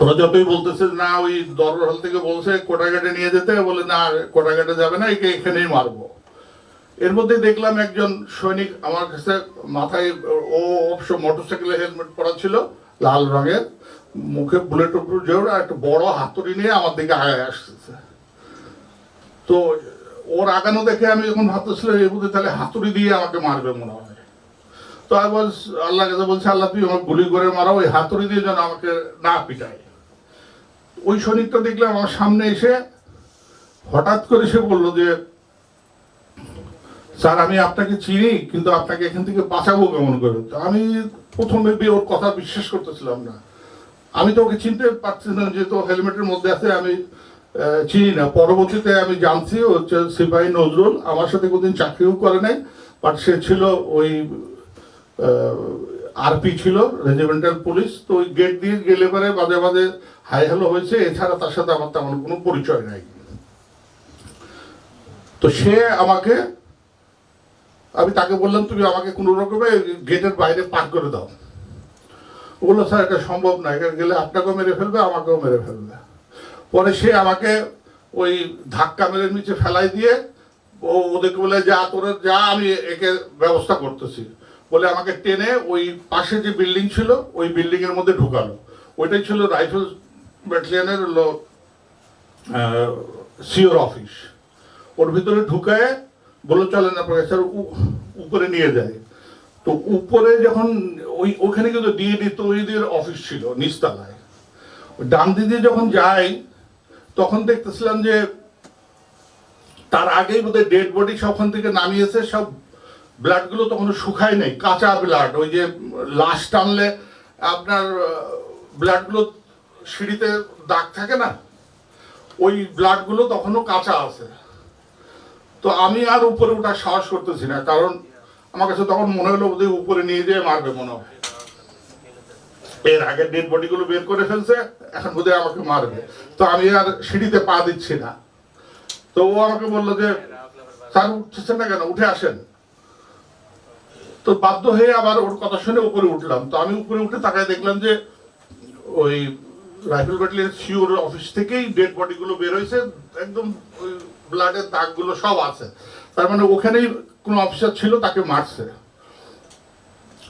ওরা যতই বলতেছে না, ওই দরবার হল থেকে বলছে, কোটাঘাটে নিয়ে যেতে। বলে, না কোটাঘাটে যাবে না, একে এখানেই মারবো। এর মধ্যে দেখলাম একজন সৈনিক আমার কাছে মাথায়, ও অবশ্য মোটরসাইকেলে হেলমেট পরা ছিল, লাল রঙের, মুখে বুলেট উপর জোর একটা বড় হাতুড়ি নিয়ে আমার দিকে আগায় আসতেছে। তো ওর আগানো দেখে আমি যখন ভাবতেছিলাম এর মধ্যে তাহলে হাতুড়ি দিয়ে আমাকে মারবে মনে হয়। তো আমি বল আল্লাহ কাছে বলছে, আল্লাহ তুই আমার গুলি করে মারা, ওই হাতুড়ি দিয়ে যেন আমাকে না পিটায়। ওই সৈনিকটা দেখলাম আমার সামনে এসে হঠাৎ করে সে বলল যে, স্যার, আমি আপনাকে চিনি, কিন্তু আপনাকে এখান থেকে বাঁচাবো কেমন করে? তো আমি প্রথমে ওর কথা বিশ্বাস করতেছিলাম না। আমি তো ওকে চিনতে পারছি না যেহেতু হেলমেটের মধ্যে আছে, আমি চিনি না। পরবর্তীতে আমি জানছি হচ্ছে সিপাহী নজরুল। আমার সাথে কোনদিন চাকরিও করে নাই বাট সে ছিল ওই আরপি ছিল, রেজিমেন্টাল পুলিশ। তো ওই গেট দিয়ে গেলে পরে মাঝে মাঝে হাই হ্যালো হয়েছে, এছাড়া তার সাথে আমার তেমন কোনো পরিচয় নাই। তো সে আমাকে, আমি তাকে বললাম, তুমি আমাকে কোনো রকমে গেটের বাইরে পার করে দাও। বলল, স্যার, এটা সম্ভব না, এখানে গেলে আপনাকেও মেরে ফেলবে, আমাকেও মেরে ফেলবে। পরে সে আমাকে ওই ধাক্কা মেরে নিচে ফেলাই দিয়ে, ও ওদেরকে বলে, যা তোরা, যা, আমি একে ব্যবস্থা করতেছি। বলে আমাকে টেনে ওই পাশে যে বিল্ডিং ছিল, ওই বিল্ডিংয়ের মধ্যে ঢুকালো। ওইটাই ছিল রাইফেল ব্যাটালিয়নের হলো সিওর অফিস। ওর ভিতরে ঢুকায় বলে চলেন আপনাকে স্যার উপরে নিয়ে যায়। তো উপরে যখন, ওই, ওখানে কিন্তু ডিএডি তৈরিদের অফিস ছিল, নিচতলায়। ওই ডান দিকে যখন যাই, তখন দেখতেছিলাম যে তার আগেই বোধহয় ডেড বডি সবখান থেকে নামিয়েছে, সব ব্লাডগুলো তখন শুকায় নাই, কাঁচা ব্লাড ওই যে লাশ টানলে আপনার ব্লাডগুলো সিঁড়িতে দাগ থাকে না, ওই ব্লাডগুলো তখনও কাঁচা আছে। তো আমি আর উপরে ওঠার সাহস করতেছি না, কারণ আমার কাছে তখন মনে হলো বোধহয় উপরে নিয়ে যেয়ে মারবে মনে হয়। এর আগে ডেড বডিগুলো বের করে ফেলছে, এখন বোধহয় আমাকে মারবে। তো আমি আর সিঁড়িতে পা দিচ্ছি না। তো ও আমাকে বলল যে, স্যার, উঠছেন না কেন? উঠে আসেন। তো বাধ্য হয়ে আবার ওর কথা শুনে উপরে উঠলাম। তো আমি উপরে উঠে তাকায় দেখলাম যে, ওই রাইফেল ব্যাটালিয়ন সিওর অফিস থেকেই ডেড বডিগুলো বের হয়েছে, একদম ব্লাডের দাগগুলো সব আছে। তার মানে ওখানেই কোনো অফিসার ছিল, তাকে মারছে।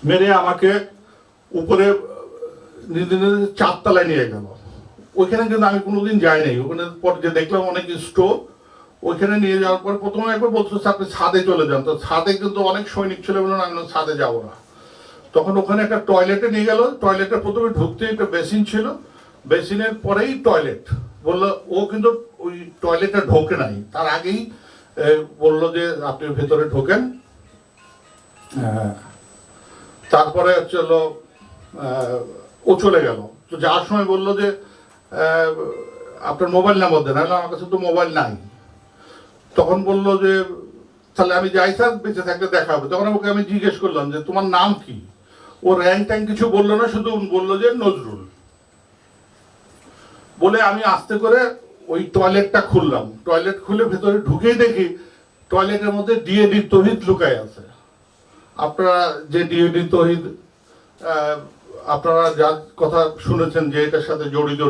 মেরে আমাকে উপরে চারতলায় নিয়ে গেল। ওইখানে কিন্তু আমি কোনোদিন যাই নাই। ওখানে পর যে দেখলাম অনেক স্টোর, ওইখানে নিয়ে যাওয়ার পর প্রথমে একবার বলছো আপনি ছাদে চলে যান। তো ছাদে কিন্তু অনেক সৈনিক ছিল বলে আমি ছাদে যাব না। তখন ওখানে একটা টয়লেটে নিয়ে গেল। টয়লেটে প্রথমে ঢুকতে একটা বেসিন ছিল। বেসিনের পরেই টয়লেট বলল, ও কিন্তু ওই টয়লেটে ঢোকে নাই। তার আগেই বলল যে, আপনি ভেতরে ঢোকেন। হ্যাঁ। তারপরে হচ্ছে ও চলে গেল। তো যাওয়ার সময় বলল যে আপনার মোবাইল নাম্বার দেন। আমি আমার কাছে তো মোবাইল নাই। তখন বলল যে, তাহলে আমি যাই স্যার, বেঁচে থাকলে দেখা হবে। তখন ওকে আমি জিজ্ঞেস করলাম যে, তোমার নাম কি? ও র্যাঙ্ক ট্যাঙ্ক কিছু বলল না, শুধু বলল যে, নজরুল। বলে আমি আস্তে করে ওই টয়লেটটা খুললাম। টয়লেট খুলে ভেতরে ঢুকেই দেখি টয়লেটের মধ্যে ডিএডি তহিদ লুকায় আছে। আপনারা যে ডিএডি তহিদ আপনারা যার কথা শুনেছেন যে এটার সাথে জড়িত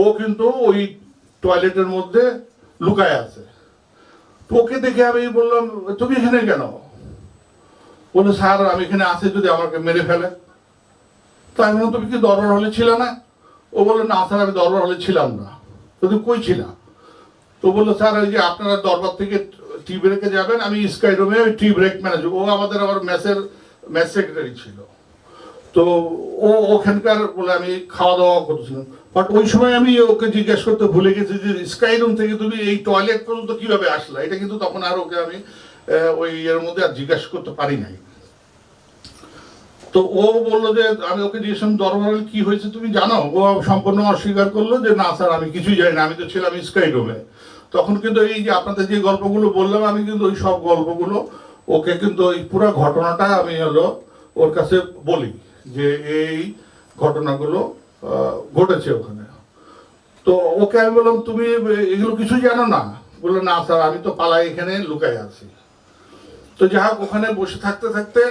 ও কিন্তু ওই টয়লেটের মধ্যে লুকায় আছে। ওকে দেখে আমি বললাম, তুমি এখানে কেন? বলে, স্যার, আমি এখানে আছি যদি আমাকে মেরে ফেলে। তো আমি তুমি কি দরবার হলে ছিল না? ও বলল, না, স্যার, আমি দরবার হলে ছিলাম না। তো কই ছিলা? তো বলল, স্যার, ওই যে আপনারা দরবার থেকে টি ব্রেকে যাবেন, আমি স্কাই রুমে ওই টি ব্রেক ম্যানেজার, ও আমাদের আবার মেসের, মেস সেক্রেটারি ছিল। তো ও ওখানকার বলে আমি খাওয়া দাওয়া করছিলাম বাট ওই সময় আমি ওকে জিজ্ঞেস করতে ভুলে গেছি যে, স্কাই রুম থেকে তুমি এই টয়লেট পর্যন্ত কীভাবে আসলা? এটা কিন্তু তখন আর ওকে আমি ওই এর মধ্যে আর জিজ্ঞাসা করতে পারি নাই। তো ও বলল যে, আমি ওকে জিজ্ঞেস দরবারে কি হয়েছে তুমি জানো? ও সম্পূর্ণ অস্বীকার করল যে, না স্যার, আমি কিছুই জানি না, আমি তো ছিলাম স্কাই রুমে। তখন কিন্তু এই যে আপনাদের যে গল্পগুলো বললাম, আমি কিন্তু ওই সব গল্পগুলো, ওকে কিন্তু ওই পুরো ঘটনাটা আমি হলো ওর কাছে বলি যে, এই ঘটনাগুলো ঘটেছে ওখানে। তো ওকে আমি বললাম, তুমি এগুলো কিছু জানো না? বলল, না স্যার, আমি তো পালাই এখানে লুকাই আছি। তো যাই হোক, ওখানে বসে থাকতে থাকতে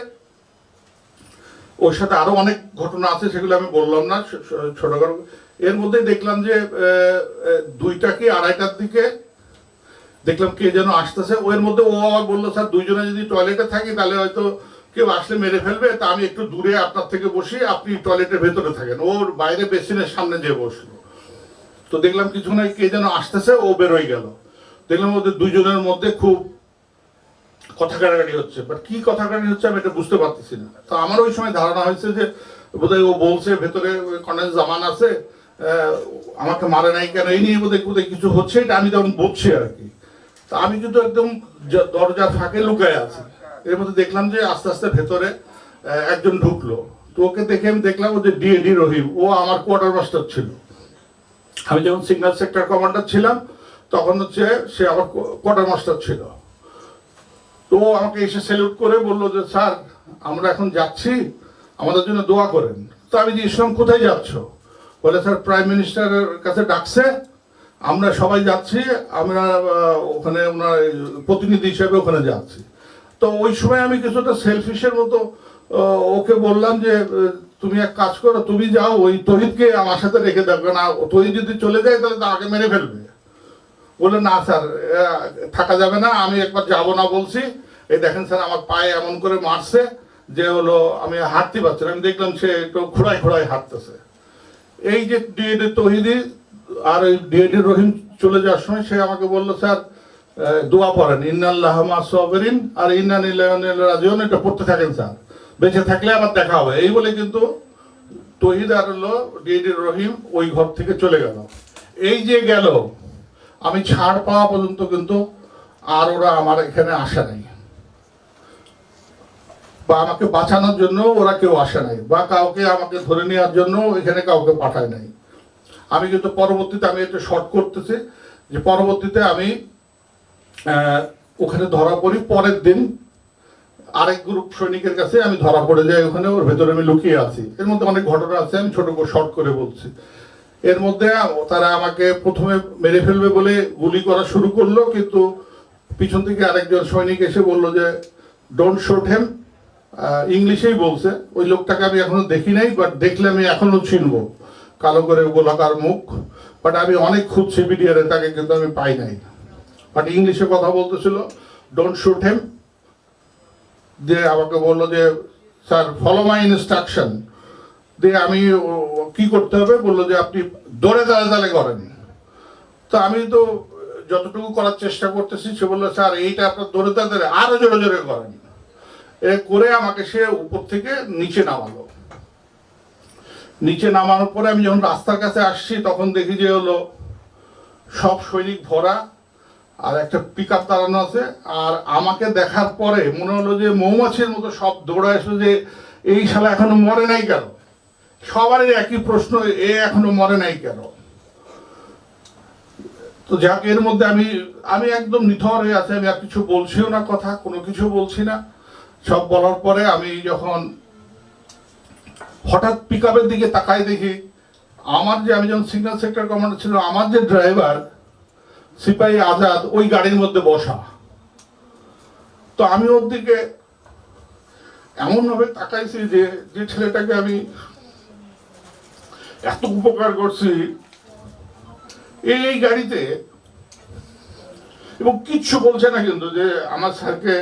ওর সাথে আরও অনেক ঘটনা আছে, সেগুলো আমি বললাম না ছোট এর মধ্যে দেখলাম যে দুইটা কি আড়াইটার দিকে? দেখলাম কে যেন আসতেছে। ওর মধ্যে ও আবার বলল, স্যার, দুইজনে যদি টয়লেটে থাকি, তাহলে হয়তো কেউ আসলে মেরে ফেলবে। তা আমি একটু দূরে আপনার থেকে বসি, আপনি টয়লেটের ভেতরে থাকেন। ওর বাইরে বেসিনের সামনে যেয়ে বসল। তো দেখলাম কিছু আগে কে যেন আসতেছে, ও বেরোয় গেল। দেখলাম ওদের দুইজনের মধ্যে খুব কথা কাটাকাটি হচ্ছে? বাট কি কথা কাটাকাটি হচ্ছে আমি এটা বুঝতে পারতেছি না। তো আমার ওই সময় ধারণা হয়েছে যে বোধহয় ও বলছে, ভেতরে কর্নেল জামান আছে আমাকে মারে নাই কেন? এই নিয়ে বোধহয় বোধহয় কিছু হচ্ছে, এটা আমি তখন বলছি আর কি। তা আমি কিন্তু একদম দরজা ফাঁকে লুকায় আছি। এর মধ্যে দেখলাম যে আস্তে আস্তে ভেতরে একজন ঢুকলো। তো ওকে দেখে আমি দেখলাম ও যে ডিএডি রহিম, ও আমার কোয়ার্টার মাস্টার ছিল। আমি যখন সিগন্যাল সেক্টর কমান্ডার ছিলাম, তখন হচ্ছে সে আমার কোয়ার্টার মাস্টার ছিল। তো আমাকে এসে স্যালুট করে বলল যে, স্যার, আমরা এখন যাচ্ছি, আমাদের জন্য দোয়া করেন। তো আমি যে ইসলাম কোথায় যাচ্ছ? বলে, স্যার প্রাইম মিনিস্টারের কাছে ডাকছে, আমরা সবাই যাচ্ছি, আমরা ওখানে ওনার প্রতিনিধি হিসেবে ওখানে যাচ্ছি। তো ওই সময় আমি কিছুটা সেলফিশের মতো ওকে বললাম যে তুমি এক কাজ করো, তুমি যাও, ওই তহিদকে আমার সাথে রেখে দেবে না তহিদ যদি চলে যায়, তাহলে তাকে মেরে ফেলবে। বলে না, স্যার থাকা যাবে না, আমি একবার যাব না বলছি। এই দেখেন স্যার, আমার পায়ে এমন করে মারছে যে হলো আমি হাঁটতে পারছি আমি দেখলাম সে একটু খোড়ায় খোড়ায় হাঁটতেছে। এই যে ডিএডি তহিদি আর ওই ডিএডি রহিম চলে যাওয়ার সময় সে আমাকে বলল, স্যার দোয়া পড়েন। ইন্নাল্লাহ সাবরিন আর ইন্নান রাজিউন। এটা পড়তে থাকেন, স্যার। বেঁচে থাকলে আবার দেখা হবে। এই বলে কিন্তু তহিদ আর হলো ডিএডি রহিম ওই ঘর থেকে চলে গেল। এই যে গেল, আমি ছাড় পাওয়া পর্যন্ত কিন্তু আর ওরা আমার এখানে আসা নাই। বা আমাকে বাঁচানোর জন্য ওরা কেউ আসে নাই, বা কাউকে আমাকে ধরে নেওয়ার জন্য এখানে কাউকে পাঠায় নাই। আমি কিন্তু পরবর্তীতে আমি একটু শর্ট করতেছি যে পরবর্তীতে আমি ওখানে ধরা পড়ি, পরের দিন আরেক গ্রুপ সৈনিকের কাছে আমি ধরা পড়ে যাই, ওখানে ওর ভেতরে আমি লুকিয়ে আছি। এর মধ্যে অনেক ঘটনা আছে, আমি ছোট শর্ট করে বলছি। এর মধ্যে তারা আমাকে প্রথমে মেরে ফেলবে বলে গুলি করা শুরু করল, কিন্তু পিছন থেকে আরেকজন সৈনিক এসে বলল যে ডোন্ট শোট হেম ইংলিশেই বলছে। ওই লোকটাকে আমি এখনও দেখি নাই বাট দেখলে আমি এখনও চিনবো। কালো করে গোলাকার মুখ। বাট আমি অনেক খুঁজছি বিডিআরে তাকে কিন্তু আমি পাই নাই। বাট ইংলিশে কথা বলতেছিল ডোন্ট শুট হেম দিয়ে আমাকে বলল যে স্যার ফলো মাই ইনস্ট্রাকশন দিয়ে আমি কি করতে হবে? বলল যে, আপনি দৌড়ে দাঁড়ে দাঁড়ে করেন। তো আমি তো যতটুকু করার চেষ্টা করতেছি, সে বলল স্যার এইটা আপনার দৌড়ে দাঁড়ে আরও জোরে জোরে করেন। করে আমাকে সে উপর থেকে নিচে নামালো। নিচে নামানোর পরে আমি যখন রাস্তার কাছে আসছি, তখন দেখি যে হলো সব সৈনিক ভরা, আর একটা পিক আপ দাঁড়ানো আছে। আর আমাকে দেখার পরে মনে হলো যে মৌমাছির মতো সব দৌড়ায় আসলো যে এই শালা এখনও মরে নাই কেন? সবারই একই প্রশ্ন, এ এখনও মরে নাই কেন? তো যাক, এর মধ্যে আমি আমি একদম নিথর হয়ে আছি, আমি আর কিছু বলছিও না কথা, কোনো কিছু বলছি না। সব বলার পরে আমি যখন হঠাৎ পিক দিকে তাকাই দেখি, আমার যে আমি যখন সিগন্যাল সেক্টর কমান্ডার ছিল, আমার যে ড্রাইভার সিপাহী আজাদ ওই গাড়ির মধ্যে বসা। তো আমি ওর দিকে এমনভাবে তাকাইছি যে যে ছেলেটাকে আমি এত উপকার করছি এই গাড়িতে, এবং কিচ্ছু বলছে না কিন্তু যে আমার স্যারকে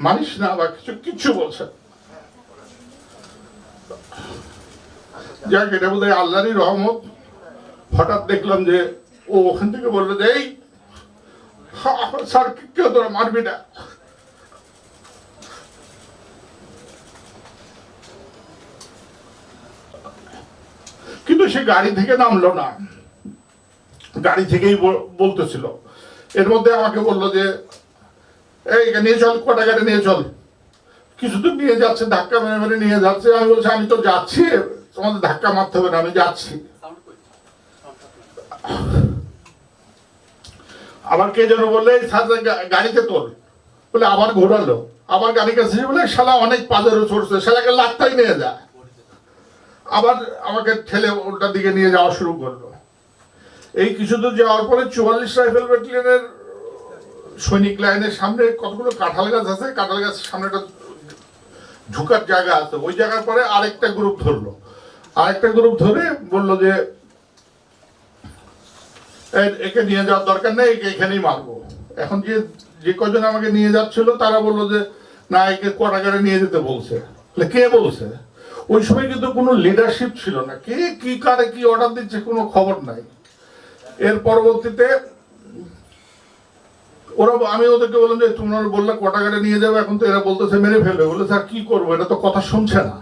মানিস না বা কিছু কিচ্ছু বলছে যাক, এটা বোধ আল্লাহরই রহমত। হঠাৎ দেখলাম যে ও ওখান থেকে বলল যে, এই স্যার কেউ তোরা মারবি না? কিন্তু সে গাড়ি থেকে নামলো না। গাড়ি থেকেই বল- বলতেছিল। এর মধ্যে আমাকে বলল যে এই নিয়ে চল, কটা গাড়ি নিয়ে চল। কিছুদূর নিয়ে যাচ্ছে, ধাক্কা মেরে মেরে নিয়ে যাচ্ছে। আমি বলছি, আমি তো যাচ্ছি, তোমাদের ধাক্কা মারতে হবে না, আমি যাচ্ছি। আবার কে যেন বললে, "এই স্যার গাড়িতে তোল। বলে, আবার ঘোরালো, আবার গাড়ি কাছে বলে, শালা অনেক পাজারও চড়ছে, শালাকে লাত্তাই নিয়ে যায় আবার আমাকে ঠেলে ওটার দিকে নিয়ে যাওয়া শুরু করল। এই কিছু দূর যাওয়ার পরে চুয়াল্লিশ রাইফেল ব্যাটালিয়নের সৈনিক লাইনের সামনে কতগুলো কাঁঠাল গাছ আছে? কাঁঠাল গাছের সামনে একটা ঝুকার জায়গা আছে। ওই জায়গার পরে আরেকটা গ্রুপ ধরলো। আরেকটা গ্রুপ ধরে বলল যে একে নিয়ে যাওয়ার দরকার নেই একে এখানেই মারবো। এখন যে যে কজন আমাকে নিয়ে যাচ্ছিল তারা বলল যে না একে কোয়াটাগারে নিয়ে যেতে বলছে। বলে, কে বলছে? ওই সময় কিন্তু কোনো লিডারশিপ ছিল না। কে কি কারে কি অর্ডার দিচ্ছে কোনো খবর নাই। এর পরবর্তীতে ওরা আমি ওদেরকে বললাম যে, তোমরা বললে কোটাগারে নিয়ে যাবে, এখন তো এরা বলতেছে মেরে ফেলবে। বলে স্যার, কি করব? এটা তো কথা শুনছে না।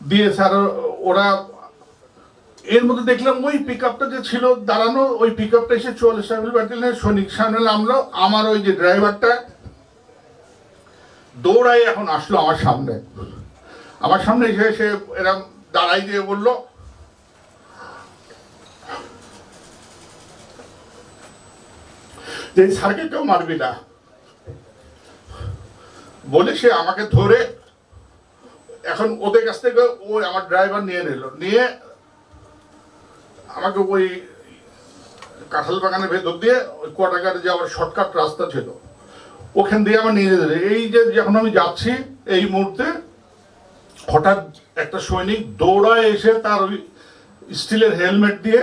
দিয়ে স্যার, ওরা এর মধ্যে দেখলাম ওই পিক আপটা যে ছিল দাঁড়ানো, ওই পিক আপটা এসে চুয়াল্লিশ সাইকেল ব্যাটালিয়নের সৈনিক সামনে নামলো। আমার ওই যে ড্রাইভারটা দৌড়াই এখন আসলো আমার সামনে। আমার সামনে এসে সে এরম দাঁড়াই দিয়ে বলল যে স্যারকে কেউ মারবি না। বলে সে আমাকে ধরে এখন ওদের কাছ থেকে ওই আমার ড্রাইভার নিয়ে নিল। নিয়ে আমাকে ওই কাঁঠাল বাগানের ভেতর দিয়ে ওই কোয়াটাঘাটে যাওয়ার শর্টকাট রাস্তা ছিল, ওখান দিয়ে আমার নিয়ে যেতে এই যে যখন আমি যাচ্ছি এই মুহূর্তে হঠাৎ একটা সৈনিক দৌড়ায় এসে তার ওই স্টিলের হেলমেট দিয়ে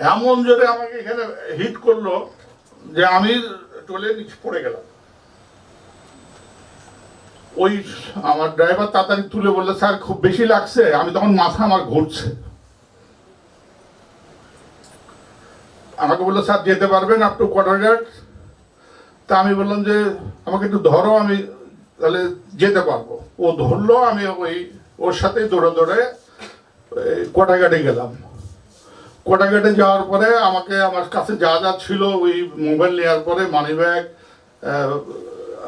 এমন জোরে আমাকে এখানে হিট করল যে আমি নিচে পড়ে গেলাম। ওই আমার ড্রাইভার তাড়াতাড়ি তুলে বললে, স্যার, খুব বেশি লাগছে। আমি তখন মাথা আমার ঘুরছে। আমাকে বলল, স্যার, যেতে পারবেন আপ টু কোয়ার্টার তা আমি বললাম যে, আমাকে একটু ধরো, আমি তাহলে যেতে পারব। ও ধরলো, আমি ওই, ওর সাথে দৌড়ে দৌড়ে কোটাঘাটে গেলাম। কোটাঘাটে যাওয়ার পরে আমাকে আমার কাছে যা যা ছিল ওই মোবাইল নেওয়ার পরে মানি ব্যাগ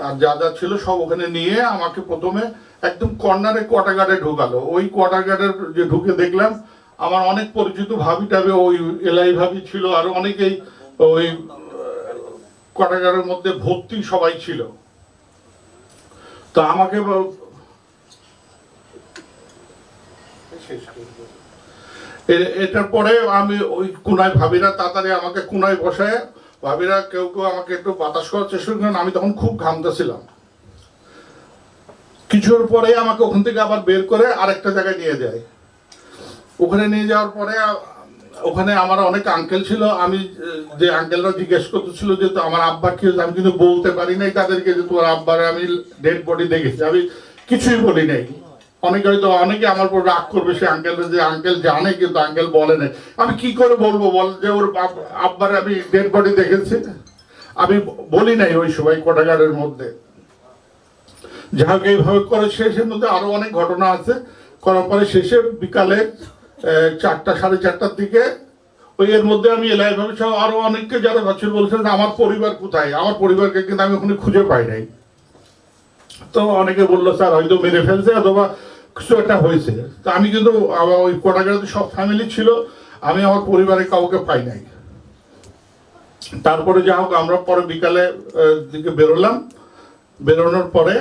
আর যা যা ছিল সব ওখানে নিয়ে আমাকে প্রথমে একদম কর্নারে কোয়াটাঘাটে ঢুকালো। ওই কোয়াটাঘাটের যে ঢুকে দেখলাম, আমার অনেক পরিচিত ভাবি টাবি ওই এলাই ভাবি ছিল, আর অনেকেই ওই কোয়াটাঘাটের মধ্যে ভর্তি সবাই ছিল। তো আমাকে এ- এটার পরে আমি ওই কোনায় ভাবিরা তাড়াতাড়ি আমাকে কোনায় বসায় ভাবিরা কেউ কেউ আমাকে একটু বাতাস করার চেষ্টা করেন আমি তখন খুব ঘামতেছিলাম কিছুর পরে আমাকে ওখান থেকে আবার বের করে আরেকটা জায়গায় নিয়ে যায়। ওখানে নিয়ে যাওয়ার পরে, ওখানে আমার অনেক আঙ্কেল ছিল, আমি যে আঙ্কেলরা জিজ্ঞেস করতেছিল যে আমার আব্বা কি আমি কিন্তু বলতে পারি নাই তাদেরকে যে তোমার আব্বার আমি ডেড বডি দেখেছি। আমি কিছুই বলি নাই। অনেকে হয়তো, অনেকে আমার উপর রাগ করবে সে আঙ্কেল যে আঙ্কেল জানে কিন্তু আঙ্কেল বলে নাই। আমি কি করে বলব বল? যে ওর আব- আব্বার আমি ডেড বডি দেখেছি। আমি বলি নাই ওই সময় কোটাগারের মধ্যে। যাই এইভাবে করে শেষের মধ্যে আরও অনেক ঘটনা আছে। করার পরে শেষে বিকালে চারটা, সাড়ে চারটার দিকে ওই এর মধ্যে আমি এলাই ভাবে সহ আরও অনেককে যারা ভাবছিল বলছেন আমার পরিবার কোথায়? আমার পরিবারকে কিন্তু আমি ওখানে খুঁজে পাই নাই। তো অনেকে বলল, স্যার, হয়তো মেরে ফেলছে অথবা কিছু একটা হয়েছে। তো আমি কিন্তু, আমার ওই কোটাগাড়িতে সব ফ্যামিলি ছিল, আমি আমার পরিবারে কাউকে পাই নাই। তারপরে যা হোক, আমরা পরে বিকালে দিকে বেরোলাম। বেরোনোর পরে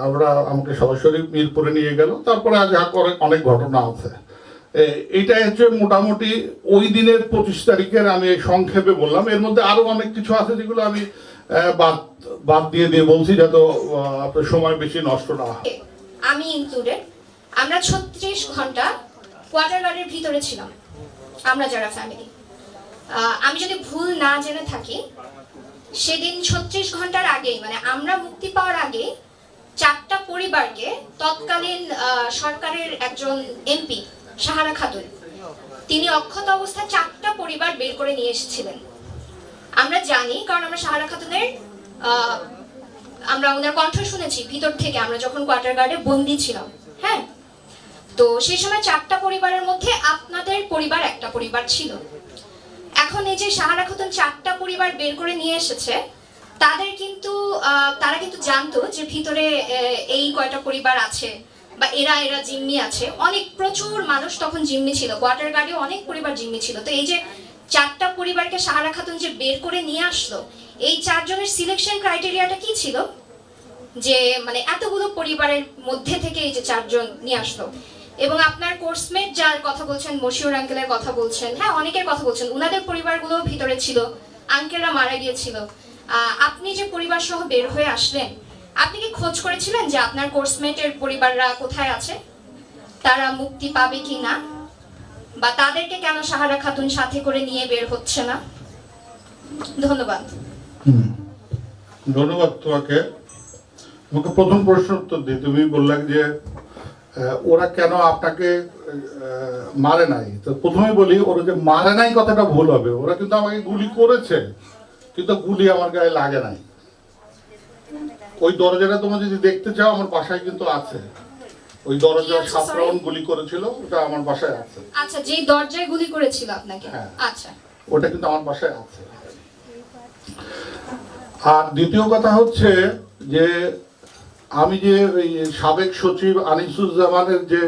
আমরা আমাকে সরাসরি মিরপুরে নিয়ে গেল। তারপরে আজ অনেক ঘটনা আছে। এ- এইটাই হচ্ছে মোটামুটি ওই দিনের পঁচিশ তারিখের আমি সংক্ষেপে বললাম। এর মধ্যে আরও অনেক কিছু আছে যেগুলো আমি বাদ বাদ দিয়ে দিয়ে বলছি, যাতে আপনার সময় বেশি নষ্ট না হয়। আমি ইনক্লুডেড আমরা ছত্রিশ ঘণ্টা কোয়ার্টার গার্ডের ভিতরে ছিলাম, আমরা যারা ফ্যামিলি আমি যদি ভুল না জেনে থাকি, সেদিন ছত্রিশ ঘণ্টার আগেই মানে আমরা মুক্তি পাওয়ার আগে চারটা পরিবারকে তৎকালীন সরকারের একজন এমপি সাহারা খাতুন, তিনি অক্ষত অবস্থায় চারটা পরিবার বের করে নিয়ে এসেছিলেন। আমরা জানি, কারণ আমরা সাহারা খাতুনের আমরা ওনার কণ্ঠ শুনেছি, ভিতর থেকে আমরা যখন কোয়ার্টার গার্ডে বন্দি ছিলাম হ্যাঁ? তো সেই সময় চারটা পরিবারের মধ্যে আপনাদের পরিবার একটা পরিবার ছিল। এখন এই যে সাহারা খাতুন চারটা পরিবার বের করে নিয়ে এসেছে, তাদের কিন্তু তারা কিন্তু জানতো যে ভিতরে এই কয়টা পরিবার আছে বা এরা এরা জিম্মি আছে। অনেক, প্রচুর মানুষ তখন জিম্মি ছিল। কোয়ার্টার গার্ডে অনেক পরিবার জিম্মি ছিল। তো এই যে চারটা পরিবারকে সাহারা খাতুন যে বের করে নিয়ে আসলো, এই চারজনের সিলেকশন ক্রাইটেরিয়াটা কি ছিল? যে মানে এতগুলো পরিবারের মধ্যে থেকে এই যে চারজন নিয়ে আসলো। এবং আপনার কোর্সমেট যার কথা বলছেন মশিউর আঙ্কেলের কথা বলছেন হ্যাঁ অনেকের কথা বলছেন উনাদের পরিবারগুলো ভিতরে ছিল আঙ্কেলরা মারা গিয়েছিল। আপনি যে পরিবার সহ বের হয়ে আসলেন আপনি কি খোঁজ করেছিলেন যে আপনার কোর্সমেটের পরিবাররা কোথায় আছে? তারা মুক্তি পাবে কি না? বা তাদেরকে কেন সাহারা খাতুন সাথে করে নিয়ে বের হচ্ছে না? ধন্যবাদ। ধন্যবাদ তোমাকে। তোমাকে প্রথম প্রশ্ন উত্তর দিই। তুমি বললে যে ওরা কেন আপনাকে মারে নাই? তো প্রথমে বলি ওরা যে মারে নাই কথাটা ভুল হবে। ওরা কিন্তু আমাকে গুলি করেছে কিন্তু গুলি আমার গায়ে লাগে নাই। ওই দরজাটা তোমরা যদি দেখতে চাও আমার বাসায় কিন্তু আছে। ওই দরজা কি আছে, সাত রাউন্ড গুলি করেছিল ওটা আমার বাসায় আছে। আচ্ছা যেই দরজায় গুলি করেছিল আপনাকে? হ্যাঁ। আচ্ছা। ওটা কিন্তু আমার বাসায় আছে। আর দ্বিতীয় কথা হচ্ছে যে আমি যে সাবেক সচিব আনিসুজ্জামানের যে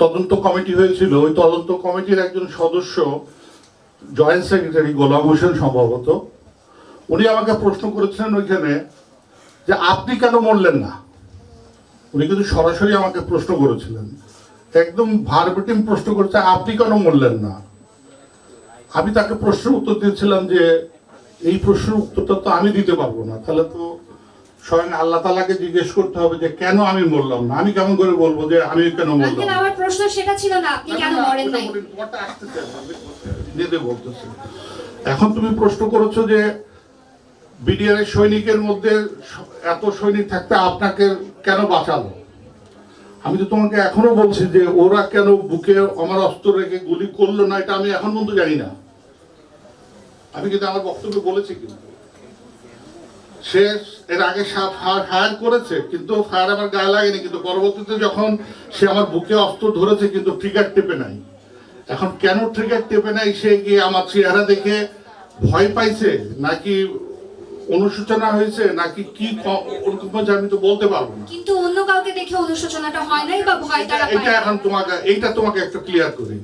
তদন্ত কমিটি হয়েছিল, ওই তদন্ত কমিটির একজন সদস্য, জয়েন্ট সেক্রেটারি গোলাম হোসেন সম্ভবত, উনি আমাকে প্রশ্ন করেছিলেন ওইখানে যে, আপনি কেন মরলেন না? উনি কিন্তু সরাসরি আমাকে প্রশ্ন করেছিলেন। একদম ভারবেটিম প্রশ্ন করেছে, আপনি কেন মরলেন না? আমি তাকে প্রশ্নের উত্তর দিয়েছিলাম যে, এই প্রশ্নের উত্তরটা তো আমি দিতে পারব না। তাহলে তো স্বয়ং আল্লাহ তালাকে জিজ্ঞেস করতে হবে যে কেন আমি মরলাম না? আমি কেমন করে বলব যে আমি কেন মরলাম? আমার প্রশ্ন সেটা ছিল না। আপনি কেন মরেন নাই? নিজে বলতেছি। এখন তুমি প্রশ্ন করেছ যে বিডিআর সৈনিকের মধ্যে এত সৈনিক থাকতে আপনাকে কেন বাঁচালো? আমি তো তোমাকে এখনও বলছি যে ওরা কেন বুকে আমার অস্ত্র রেখে গুলি করল না এটা আমি এখন পর্যন্ত জানি না। আমি কিন্তু আমার বক্তব্য বলেছি কিন্তু। সে এর আগে ফায়ার করেছে কিন্তু ফায়ার আমার গায়ে লাগেনি কিন্তু পরবর্তীতে যখন সে আমার বুকে অস্ত্র ধরেছে কিন্তু ট্রিগার টেপে নাই। এখন কেন ট্রিগার টেপে নাই সে গিয়ে আমার চেহারা দেখে ভয় পাইছে নাকি অনুশোচনা হয়েছে নাকি কি ওরকম আমি তো বলতে পারব না। কিন্তু অন্য কাউকে দেখে অনুশোচনাটা হয় নাই বা ভয় তারা এটা। এখন তোমাকে এইটা তোমাকে একটু ক্লিয়ার করি।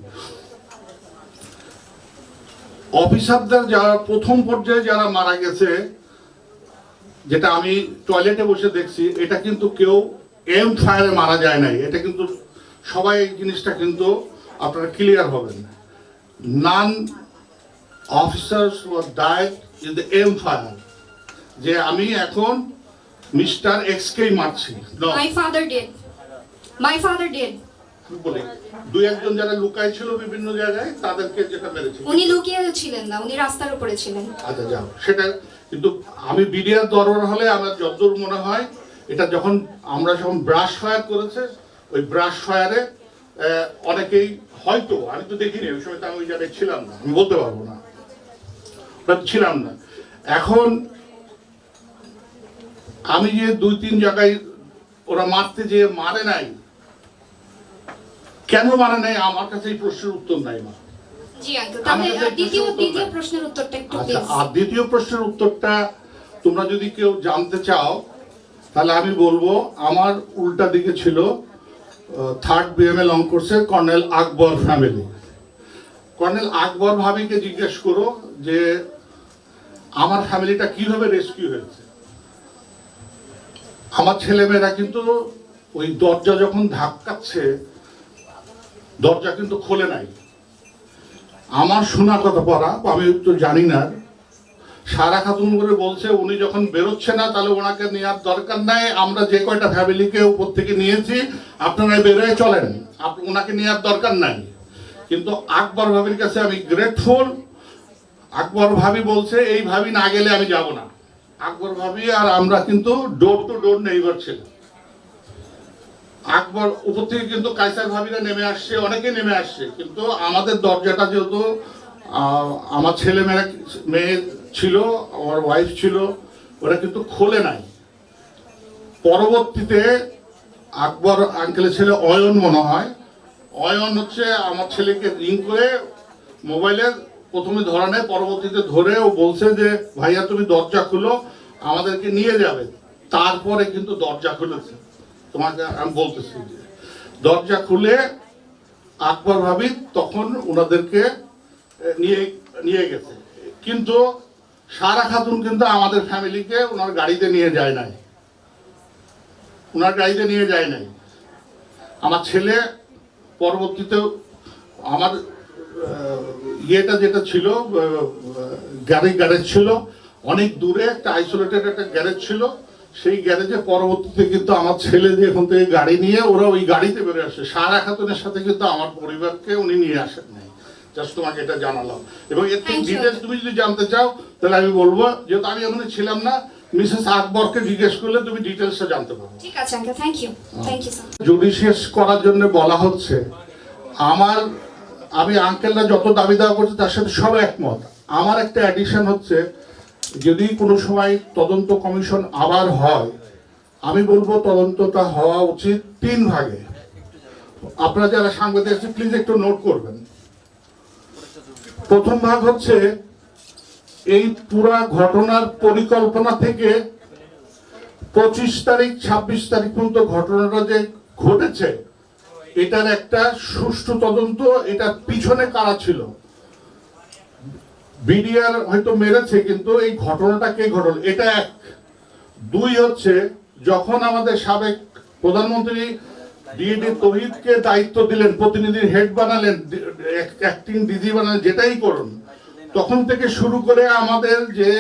অফিসারদের যারা প্রথম পর্যায়ে যারা মারা গেছে যেটা আমি টয়লেটে বসে দেখছি এটা কিন্তু কেউ এম ফায়ারে মারা যায় নাই। এটা কিন্তু সবাই এই জিনিসটা কিন্তু আপনারা ক্লিয়ার হবেন। None officers were died in the M fire যে আমি এখন মিস্টার এক্সকেই মারছি। No. My father did my father did আমি দুই একজন যারা লুকায় ছিল বিভিন্ন জায়গায় তাদেরকে যেটা মেরেছে। উনি লুকিয়ে ছিলেন না উনি রাস্তার উপরে ছিলেন। আচ্ছা যাও। সেটা কিন্তু আমি বিডিআর দরবার হলে আমার যতদূর মনে হয়, এটা যখন আমরা যখন ব্রাশ ফায়ার করেছে, ওই ব্রাশ ফায়ারে অনেকেই হয়তো, আমি তো দেখিনি, ওই সময় তো আমি ওই জায়গায় ছিলাম না, আমি বলতে পারব না। ছিলাম না। এখন আমি যে দুই তিন জায়গায় ওরা মারতে যে মারে নাই, কেন মারে নাই? আমার কাছে এই প্রশ্নের উত্তর নাই মা। জি আঙ্কেল তাহলে দ্বিতীয় দ্বিতীয় প্রশ্নের উত্তরটা একটু আচ্ছা আর দ্বিতীয় প্রশ্নের উত্তরটা তোমরা যদি কেউ জানতে চাও তাহলে আমি বলব আমার উল্টা দিকে ছিল থার্ড বিএমএ লং কোর্সের colonel Akbar family colonel Akbar ভাবিকে জিজ্ঞেস করো যে আমার ফ্যামিলিটা কীভাবে রেস্কিউ হয়েছে? আমার ছেলেমেয়েরা কিন্তু ওই দরজা যখন ধাক্কাচ্ছে দরজা কিন্তু খোলে নাই। আমার শোনা কথা পড়া আমি তো জানি না। সারা খাতুন করে বলছে, উনি যখন বেরোচ্ছে না, তাহলে ওনাকে নেওয়ার দরকার নাই। আমরা যে কয়টা ফ্যামিলিকে উপর থেকে নিয়েছি আপনারা বেরোয় চলেন। ওনাকে নেওয়ার দরকার নাই। কিন্তু আকবর ভাবির কাছে আমি গ্রেটফুল আকবর ভাবি বলছে, এই ভাবি না গেলে আমি যাব না। আকবর ভাবি, আর আমরা কিন্তু ডোর টু ডোর নেইবার ছিলাম। আকবর উপর থেকে কিন্তু কাইসার ভাবিরা নেমে আসছে, অনেকে নেমে আসছে। কিন্তু আমাদের দরজাটা যেহেতু আমার ছেলে মেয়েরা মেয়ে ছিল, আমার ওয়াইফ ছিল, ওরা কিন্তু খোলে নাই। পরবর্তীতে আকবর আঙ্কেলের ছেলে অয়ন মনে হয়। অয়ন হচ্ছে আমার ছেলেকে রিং করে মোবাইলে প্রথমে ধরা নেয়, পরবর্তীতে ধরে ও বলছে যে, ভাইয়া, তুমি দরজা খুলো, আমাদেরকে নিয়ে যাবে। তারপরে কিন্তু দরজা খুলেছে। তোমাকে আমি বলতেছি দরজা খুলে আকবর ভাবি তখন ওনাদেরকে নিয়ে নিয়ে গেছে। কিন্তু সারা খাতুন কিন্তু আমাদের ফ্যামিলিকে ওনার গাড়িতে নিয়ে যায় নাই। ওনার গাড়িতে নিয়ে যায় নাই। আমার ছেলে পরবর্তীতে আমার ইয়েটা যেটা ছিল গাড়ি গ্যারেজ ছিল, অনেক দূরে একটা আইসোলেটেড একটা গ্যারেজ ছিল। সেই গ্যারেজে পরবর্তীতে কিন্তু আমার ছেলে যে এখান থেকে গাড়ি নিয়ে ওরা ওই গাড়িতে বেরো আসে। সারা খাতুনের সাথে কিন্তু আমার পরিবারকে উনি নিয়ে আসেন নাই। জাস্ট তোমাকে এটা জানালাম। এবং এর থেকে ডিটেলস তুমি যদি জানতে চাও তাহলে আমি বলব যেহেতু আমি ওখানে ছিলাম না মিসেস আকবরকে জিজ্ঞেস করলে তুমি ডিটেলসটা জানতে পারবে ঠিক আছে uncle thank you thank you sir judicious করার জন্য বলা হচ্ছে আমার আমি আঙ্কেলরা যত দাবি দাওয়া করছে তার সাথে সব একমত। আমার একটা অ্যাডিশন হচ্ছে যদি কোনো সময় তদন্ত কমিশন আবার হয়, আমি বলব তদন্তটা হওয়া উচিত তিন ভাগে। আপনারা যারা সাংবাদিক আছে প্লিজ একটু নোট করবেন। প্রথম ভাগ হচ্ছে এই পুরা ঘটনার পরিকল্পনা থেকে পঁচিশ তারিখ, ছাব্বিশ তারিখ পর্যন্ত ঘটনাটা যে ঘটেছে, এটার একটা সুষ্ঠু তদন্ত, এটার পিছনে কারা ছিল? বিডিআর হয়তো মেরেছে, কিন্তু এই ঘটনাটা কে ঘটল? এটা এক। দুই হচ্ছে, যখন আমাদের সাবেক প্রধানমন্ত্রী ডিএডি তহিদকে দায়িত্ব দিলেন, প্রতিনিধির হেড বানালেন অ্যাক্টিং ডিজি বানালেন, যেটাই করুন, তখন থেকে শুরু করে আমাদের যে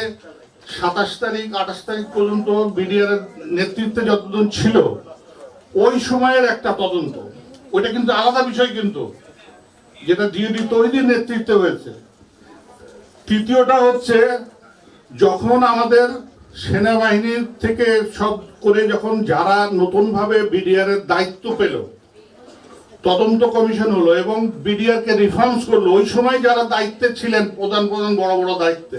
সাতাশ তারিখ, আঠাশ তারিখ পর্যন্ত বিডিআর নেতৃত্বে যতজন ছিল, ওই সময়ের একটা তদন্ত। ওইটা কিন্তু আলাদা বিষয় কিন্তু, যেটা ডিএডি তহিদির নেতৃত্বে হয়েছে। তৃতীয়টা হচ্ছে, যখন আমাদের সেনাবাহিনীর থেকে সব করে যখন যারা নতুনভাবে বিডিআর এর দায়িত্ব পেল, তদন্ত কমিশন হলো এবং বিডিআর কে রিফর্মস করল, ওই সময় যারা দায়িত্বে ছিলেন, প্রধান প্রধান বড় বড় দায়িত্বে,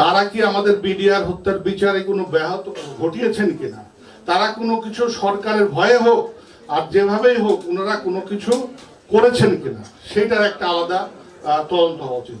তারা কি আমাদের বিডিআর হত্যার বিচারে কোনো ব্যাহত ঘটিয়েছেন কিনা? তারা কোনো কিছু সরকারের ভয়ে হোক, আর যেভাবেই হোক, ওনারা কোনো কিছু করেছেন কিনা? সেটার একটা আলাদা তদন্ত হওয়া উচিত।